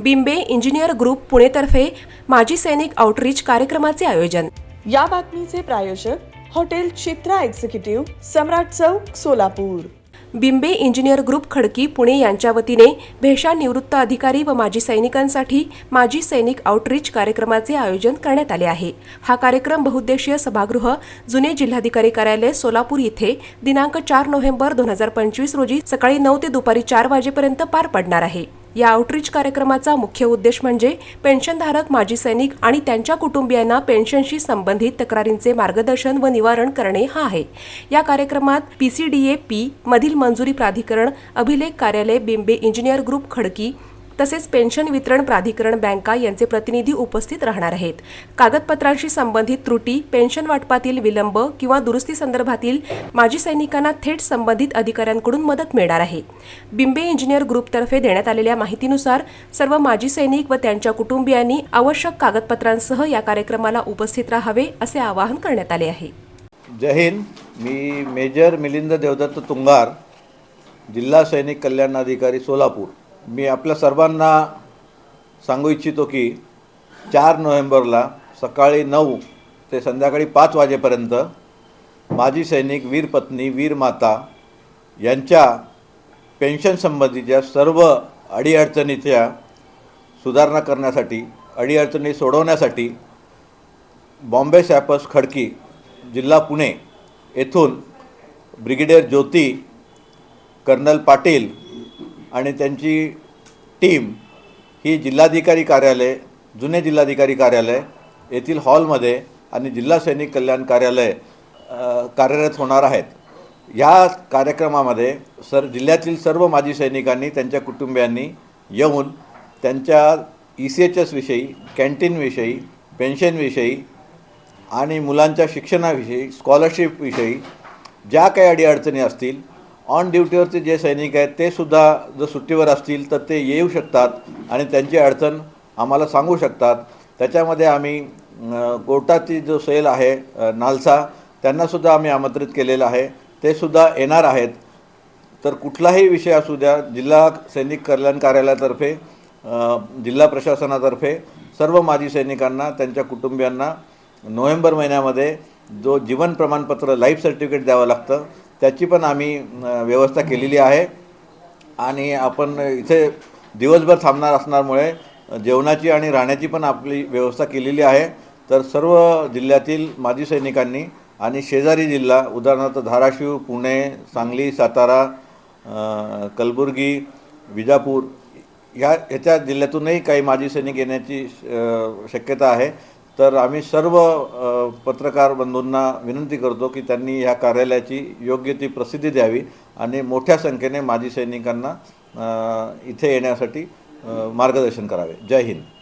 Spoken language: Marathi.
बिंबे इंजिनियर ग्रुप पुणेतर्फे माजी सैनिक आउटरीच कार्यक्रमाचे आयोजन. या बातमीचे प्रायोजक hotel Chitra executive Samrat Chowk Solapur. Bimbe engineer group Khadki Pune यांच्या वतीने भेषा निवृत्त अधिकारी व माजी सैनिकांसाठी माजी सैनिक आउटरीच कार्यक्रमाचे आयोजन करण्यात आले आहे. हा कार्यक्रम बहुउद्देशीय सभागृह जुने जिल्हाधिकारी कार्यालय सोलापूर येथे दिनांक चार नोव्हेंबर दोन हजार पंचवीस रोजी सकाळी नऊ ते दुपारी चार वाजेपर्यंत पार पडणार आहे. या आउटरीच कार्यक्रमाचा मुख्य उद्देश म्हणजे पेन्शनधारक माजी सैनिक आणि त्यांच्या कुटुंबियांना पेन्शनशी संबंधित तक्रारींचे मार्गदर्शन व निवारण करणे हा आहे. या कार्यक्रमात P C D A P मधील मंजुरी प्राधिकरण अभिलेख कार्यालय बिंबे इंजिनियर ग्रुप खडकी तसेच पेन्शन वितरण प्राधिकरण बँका यांचे प्रतिनिधी उपस्थित राहणार आहेत. कागदपत्रांशी संबंधित त्रुटी पेन्शन वाटपातील विलंब किंवा दुरुस्ती संदर्भातील माजी सैनिकांना थेट संबंधित अधिकाऱ्यांकडून मदत मिळणार आहे. बिंबे इंजिनियर ग्रुपतर्फे देण्यात आलेल्या माहितीनुसार सर्व माजी सैनिक व त्यांच्या कुटुंबियांनी आवश्यक कागदपत्रांसह या कार्यक्रमाला उपस्थित राहावे असे आवाहन करण्यात आले आहे. जय हिंद. मी मेजर मिलिंद देवदत्त तुंगार जिल्हा सैनिक कल्याण अधिकारी सोलापूर. मी आपल्या सर्वांना सांगू इच्छितो की चार नोव्हेंबरला सकाळी नऊ ते संध्याकाळी पाच वाजेपर्यंत माजी सैनिक वीर पत्नी वीर माता यांच्या पेन्शन संबंधीच्या सर्व अडीअडचणीच्या सुधारणा करण्यासाठी अडीअडचणी सोडवण्यासाठी बॉम्बे सॅपस खडकी जिल्हा पुणे येथून ब्रिगेडियर ज्योती कर्नल पाटील आणि त्यांची टीम ही जिल्हाधिकारी कार्यालय जुने जिल्हाधिकारी कार्यालय येथील हॉलमध्ये आणि जिल्हा सैनिक कल्याण कार्यालय कार्यरत होणार आहेत. या कार्यक्रमामध्ये सर जिल्ह्यातील सर्व माजी सैनिकांनी त्यांच्या कुटुंबियांनी येऊन त्यांच्या ई सी एच एसविषयी कॅन्टीनविषयी पेन्शनविषयी आणि मुलांच्या शिक्षणाविषयी स्कॉलरशिपविषयी ज्या काही अडीअडचणी असतील ऑन ड्युटीवरचे जे सैनिक आहेत ते सुद्धा जर सुट्टीवर असतील तर ते येऊ शकतात आणि त्यांची अडचण आम्हाला सांगू शकतात. त्याच्यामध्ये आम्ही कोर्टाची जो सेल आहे नालसा त्यांनासुद्धा आम्ही आमंत्रित केलेलं आहे. ते सुद्धा येणार आहेत. तर कुठलाही विषय असू द्या जिल्हा सैनिक कल्याण कार्यालयातर्फे जिल्हा प्रशासनातर्फे सर्व माजी सैनिकांना त्यांच्या कुटुंबियांना नोव्हेंबर महिन्यामध्ये जो जीवन प्रमाणपत्र लाईफ सर्टिफिकेट द्यावं लागतं त्याची पण आम्ही व्यवस्था केलेली आहे. आणि आपण इथे दिवसभर थांबणार असणारमुळे जेवणाची आणि राहण्याची पण आपली व्यवस्था केलेली आहे. तर सर्व जिल्ह्यातील माजी सैनिकांनी आणि शेजारी जिल्हा उदाहरणार्थ धाराशिव पुणे सांगली सातारा कलबुर्गी विजापूर ह्या ह्याच्या जिल्ह्यातूनही काही माजी सैनिक येण्याची शक्यता आहे. तर आम्ही सर्व पत्रकार बंधूंना विनंती करतो की त्यांनी ह्या कार्यालयाची योग्य ती प्रसिद्धी द्यावी आणि मोठ्या संख्येने माजी सैनिकांना इथे येण्यासाठी मार्गदर्शन करावे. जय हिंद.